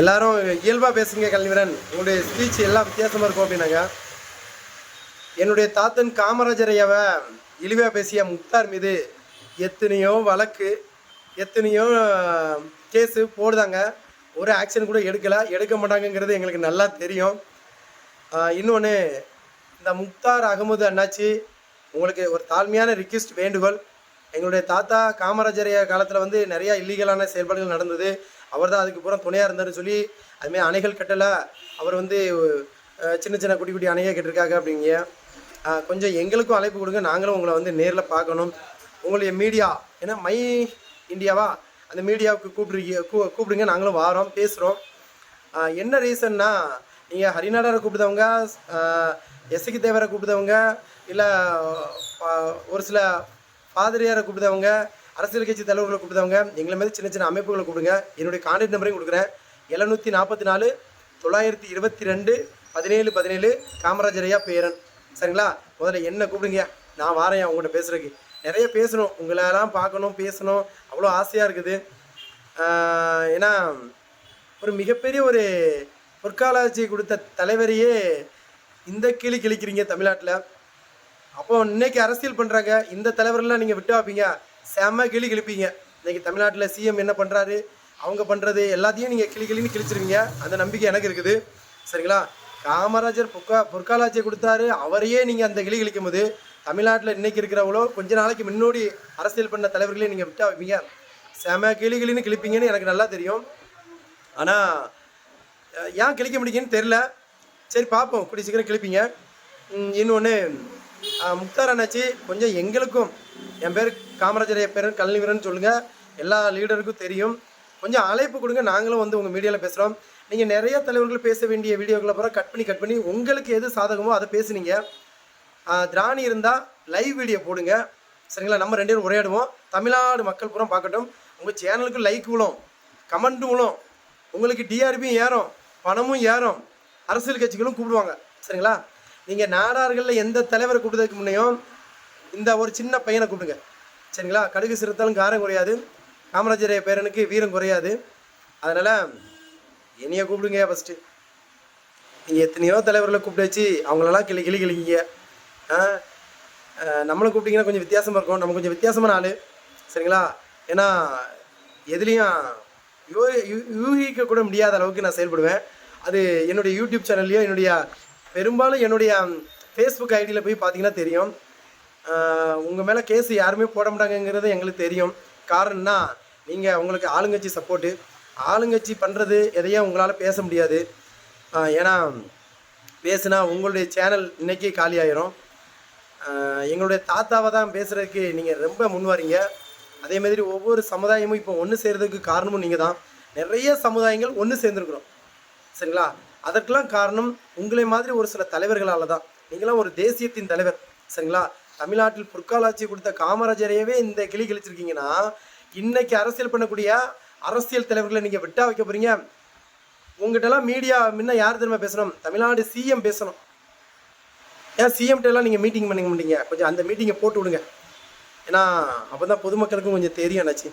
எல்லாரும் இயல்பாக பேசுங்க கல்விவரன். உங்களுடைய ஸ்பீச் எல்லாம் வித்தியாசமாக இருக்கும் அப்படின்னாங்க. என்னுடைய தாத்தன் காமராஜரையாவை இழிவாக பேசிய முக்தார் மீது எத்தனையோ வழக்கு எத்தனையோ கேஸு போடுதாங்க. ஒரு ஆக்ஷன் கூட எடுக்கலை எடுக்க மாட்டாங்கங்கிறது எங்களுக்கு நல்லா தெரியும். இன்னொன்று இந்த முக்தார் அகமது அண்ணாச்சி உங்களுக்கு ஒரு தாழ்மையான ரிக்வெஸ்ட் வேண்டுகோள். எங்களுடைய தாத்தா காமராஜரைய காலத்தில் வந்து நிறையா இல்லீகலான செயல்பாடுகள் நடந்தது. அவர் தான் அதுக்கு பூரா துணையாக இருந்தார்னு சொல்லி அதுமாரி அணைகள் கட்டலை. அவர் வந்து சின்ன சின்ன குட்டி குட்டி அணையாக கட்டிருக்காங்க அப்படிங்க. கொஞ்சம் எங்களுக்கும் அழைப்பு கொடுங்க. நாங்களும் உங்களை வந்து நேரில் பார்க்கணும். உங்களுடைய மீடியா ஏன்னா மை இந்தியாவா? அந்த மீடியாவுக்கு கூப்பிடுறீங்க கூ கூப்பிடுங்க. நாங்களும் வாரோம் பேசுகிறோம் என்ன ரீசன்னா நீங்கள் ஹரிநாடரை கூப்பிட்டவங்க எஸ்கி தேவரை கூப்பிட்டவங்க இல்லை ஒரு சில பாதிரியாரை கூப்பிட்டவங்க அரசியல் கட்சி தலைவர்களை கூப்பிடுதவங்க எங்களை மாதிரி சின்ன சின்ன அமைப்புகளை கொடுங்க என்னுடைய கான்டாக்ட் நம்பரையும் கொடுக்குறேன். எழுநூற்றி நாற்பத்தி நாலு தொள்ளாயிரத்தி இருபத்தி ரெண்டு பதினேழு பதினேழு காமராஜர் ஐயா பேரன். சரிங்களா? முதல்ல என்ன கூப்பிடுங்க. நான் வாரேன் உங்கள்கிட்ட பேசுறதுக்கு. நிறைய பேசணும். உங்களெல்லாம் பார்க்கணும் பேசணும். அவ்வளோ ஆசையாக இருக்குது. ஏன்னா ஒரு மிகப்பெரிய ஒரு பொற்காலாட்சி கொடுத்த தலைவரையே இந்த கிளி கிழிக்கிறீங்க தமிழ்நாட்டில். அப்போ இன்னைக்கு அரசியல் பண்ணுறாங்க இந்த தலைவரெல்லாம் நீங்கள் விட்டு வைப்பீங்க. செம கிளி கிழிப்பீங்க இன்னைக்கு தமிழ்நாட்டில் சிஎம் என்ன பண்ணுறாரு அவங்க பண்ணுறது எல்லாத்தையும் நீங்கள் கிளி கிளின்னு கிழிச்சிருவீங்க. அந்த நம்பிக்கை எனக்கு இருக்குது. சரிங்களா? காமராஜர் பொக்கா பொற்காலாட்சியை கொடுத்தாரு. அவரையே நீங்கள் அந்த கிளி கிழிக்கும் போது தமிழ்நாட்டில் இன்றைக்கி இருக்கிறவங்களோ கொஞ்ச நாளைக்கு முன்னோடி அரசியல் பண்ண தலைவர்களே நீங்கள் விட்டா வைப்பீங்க. செம கிளி கிளின்னு கிழிப்பீங்கன்னு எனக்கு நல்லா தெரியும். ஆனால் ஏன் கிழிக்க முடியுங்கன்னு தெரில சரி பார்ப்போம். கூடிய சீக்கிரம் கிழிப்பீங்க. இன்னொன்று முக்தார் அண்ணாச்சி கொஞ்சம் எங்களுக்கும் என் பேர் காமராஜர் பேர் கல்விவரன் சொல்லுங்கள் எல்லா லீடருக்கும் தெரியும். கொஞ்சம் அழைப்பு கொடுங்க நாங்களும் வந்து உங்கள் மீடியாவில் பேசுகிறோம் நீங்கள் நிறைய தலைவர்கள் பேச வேண்டிய வீடியோக்களை பூரா கட் பண்ணி கட் பண்ணி உங்களுக்கு எது சாதகமோ அதை பேசுனீங்க. திராணி இருந்தால் லைவ் வீடியோ போடுங்க. சரிங்களா? நம்ம ரெண்டு பேரும் உரையாடுவோம். தமிழ்நாடு மக்கள் பூரா பார்க்கட்டும். உங்கள் சேனலுக்கு லைக் விழும் கமெண்ட் விழும் உங்களுக்கு டிஆர்பியும் ஏறும் பணமும் ஏறும். அரசியல் கட்சிகளும் கூப்பிடுவாங்க. சரிங்களா? நீங்கள் நாடார்களில் எந்த தலைவரை கூப்பிடுறதுக்கு முன்னையும் இந்த ஒரு சின்ன பையனை கூப்பிடுங்க. சரிங்களா? கடுகு சிறுத்தாலும் காரம் குறையாது. காமராஜர் பேரனுக்கு வீரம் குறையாது. அதனால் என்னைய கூப்பிடுங்க ஃபஸ்ட்டு நீங்கள் எத்தனையோ தலைவர்களை கூப்பிட்டு வச்சு அவங்களெல்லாம் கிளி கிளி கிளிங்க ஆ? நம்மளை கூப்பிட்டீங்கன்னா கொஞ்சம் வித்தியாசமாக இருக்கும். நம்ம கொஞ்சம் வித்தியாசமான ஆள். சரிங்களா? ஏன்னா எதுலேயும் யூ யூ- யூகிக்க கூட முடியாத அளவுக்கு நான் செயல்படுவேன். அது என்னுடைய யூடியூப் சேனல்லையோ என்னுடைய பெரும்பாலும் என்னுடைய ஃபேஸ்புக் ஐடியில் போய் பார்த்தீங்கன்னா தெரியும். உங்கள் மேலே கேஸ் யாருமே போட மாட்டாங்கங்கிறது எங்களுக்கு தெரியும். காரணம்னா நீங்கள் உங்களுக்கு ஆளுங்கட்சி சப்போர்ட்டு ஆளுங்கட்சி பண்ணுறது எதையும் உங்களால் பேச முடியாது. ஏன்னா பேசுனா உங்களுடைய சேனல் இன்றைக்கி காலி ஆயிரும். எங்களுடைய தாத்தாவை தான் பேசுகிறதுக்கு நீங்கள் ரொம்ப முன்வாரீங்க அதே மாதிரி ஒவ்வொரு சமுதாயமும் இப்போ ஒன்று சேர்கிறதுக்கு காரணமும் நீங்கள் தான் நிறைய சமுதாயங்கள் ஒன்று சேர்ந்துருக்குறோம். சரிங்களா? அதற்கெல்லாம் காரணம் உங்களை மாதிரி ஒரு சில தலைவர்களால் தான் நீங்களாம் ஒரு தேசியத்தின் தலைவர் சரிங்களா? தமிழ்நாட்டில் பொற்காலாட்சி கொடுத்த காமராஜரையவே இந்த கிளி கிழிச்சிருக்கீங்கன்னா இன்னைக்கு அரசியல் பண்ணக்கூடிய அரசியல் தலைவர்களை நீங்கள் விட்டா வைக்க போறீங்க. உங்ககிட்டலாம் மீடியா முன்ன யார் திரும்ப பேசணும்? தமிழ்நாடு சிஎம் பேசணும். ஏன் சிஎம்கிட்ட எல்லாம் நீங்கள் மீட்டிங் பண்ணிக்க மாட்டீங்க? கொஞ்சம் அந்த மீட்டிங்கை போட்டு விடுங்க. ஏன்னா அப்போ தான் பொதுமக்களுக்கும் கொஞ்சம் தெரியும் என்னாச்சு.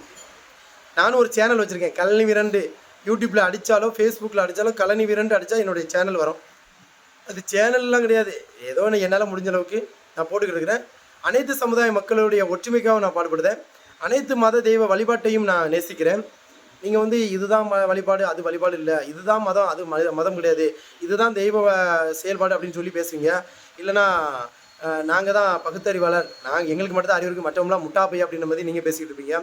நானும் ஒரு சேனல் வச்சுருக்கேன். கல்வி விரண்டு யூடியூப்பில் அடித்தாலோ ஃபேஸ்புக்கில் அடித்தாலோ கலனி வீரன்ட்டு அடித்தா என்னுடைய சேனல் வரும். அது சேனல்லாம் கிடையாது. ஏதோ ஒன்று என்னால் முடிஞ்ச அளவுக்கு நான் போட்டுக்கிட்டு இருக்கிறேன். அனைத்து சமுதாய மக்களுடைய ஒற்றுமைக்காகவும் நான் பாடுபடுதேன். அனைத்து மத தெய்வ வழிபாட்டையும் நான் நேசிக்கிறேன். நீங்கள் வந்து இதுதான் வழிபாடு அது வழிபாடு இல்லை. இதுதான் மதம் அது மதம் கிடையாது. இதுதான் தெய்வ செயல்பாடு அப்படின்னு சொல்லி பேசுவீங்க. இல்லைனா நாங்கள் தான் பகுத்தறிவாளர். நாங்கள் எங்களுக்கு மட்டும் தான் அறிவு இருக்குது மற்றவங்களாம் முட்டாப்பை அப்படின்ற மாதிரி நீங்கள் பேசிக்கிட்டு இருப்பீங்க.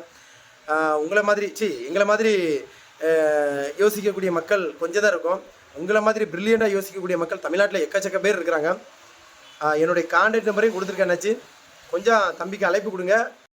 உங்களை மாதிரி சி எங்களை மாதிரி யோசிக்கக்கூடிய மக்கள் கொஞ்சம் தான் இருக்கும். உங்களை மாதிரி பிரில்லியண்டாக யோசிக்கக்கூடிய மக்கள் தமிழ்நாட்டில் எக்கச்சக்க பேர் இருக்கிறாங்க. என்னுடைய கான்டாக்ட் நம்பரையும் கொடுத்துருக்கேன்னாச்சு கொஞ்சம் தம்பிக்கு அழைப்பு கொடுங்க.